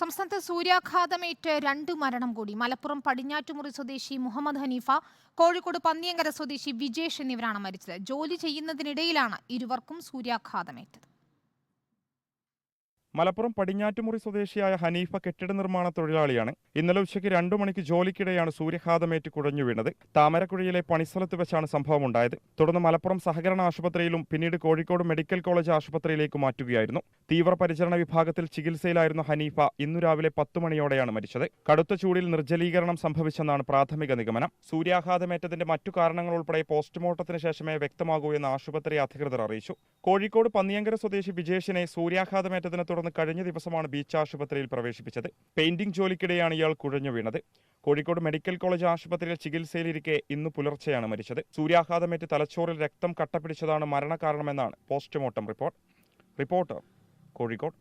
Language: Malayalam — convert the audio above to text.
സംസ്ഥാനത്ത് സൂര്യാഘാതമേറ്റ് രണ്ട് മരണം കൂടി. മലപ്പുറം പടിഞ്ഞാറ്റുമുറി സ്വദേശി മുഹമ്മദ് ഹനീഫ കോഴിക്കോട് പന്നിയങ്കര സ്വദേശി വിജേഷ് എന്നിവരാണ് മരിച്ചത്. ജോലി ചെയ്യുന്നതിനിടയിലാണ് ഇരുവർക്കും സൂര്യാഘാതമേറ്റത്. മലപ്പുറം പടിഞ്ഞാറ്റുമുറി സ്വദേശിയായ ഹനീഫ കെട്ടിട നിർമ്മാണ തൊഴിലാളിയാണ്. ഇന്നലെ ഉച്ചയ്ക്ക് രണ്ടു മണിക്ക് ജോലിക്കിടെയാണ് സൂര്യഘാതമേറ്റ് കുഴഞ്ഞു വീണത്. താമരക്കുഴിയിലെ പണിസ്ഥലത്ത് വെച്ചാണ് സംഭവം ഉണ്ടായത് തുടർന്ന് മലപ്പുറം സഹകരണ ആശുപത്രിയിലും പിന്നീട് കോഴിക്കോട് മെഡിക്കൽ കോളേജ് ആശുപത്രിയിലേക്ക് മാറ്റുകയായിരുന്നു. തീവ്രപരിചരണ വിഭാഗത്തിൽ ചികിത്സയിലായിരുന്ന ഹനീഫ ഇന്നു രാവിലെ പത്തു മണിയോടെയാണ് മരിച്ചത്. കടുത്ത ചൂടിൽ നിർജലീകരണം സംഭവിച്ചെന്നാണ് പ്രാഥമിക നിഗമനം. സൂര്യാഘാതമേറ്റതിന്റെ മറ്റു കാരണങ്ങൾ ഉൾപ്പെടെ പോസ്റ്റ്മോർട്ടത്തിന് ശേഷമേ വ്യക്തമാകൂ എന്ന് ആശുപത്രി അധികൃതർ അറിയിച്ചു. കോഴിക്കോട് പന്നിയങ്കര സ്വദേശി വിജേഷിനെ സൂര്യാഘാതമേറ്റതിനെ തുടർന്ന് കഴിഞ്ഞ ദിവസമാണ് ബീച്ച് ആശുപത്രിയിൽ പ്രവേശിപ്പിച്ചത്. പെയിന്റിംഗ് ജോലിക്കിടെയാണ് ഇയാൾ കുഴഞ്ഞു വീണത്. കോഴിക്കോട് മെഡിക്കൽ കോളേജ് ആശുപത്രിയിൽ ചികിത്സയിലിരിക്കെ ഇന്ന് പുലർച്ചെയാണ് മരിച്ചത്. സൂര്യാഘാതമേറ്റ് തലച്ചോറിൽ രക്തം കട്ടപിടിച്ചതാണ് മരണകാരണമെന്നാണ് പോസ്റ്റ്മോർട്ടം റിപ്പോർട്ട്. റിപ്പോർട്ടർ കോഴിക്കോട്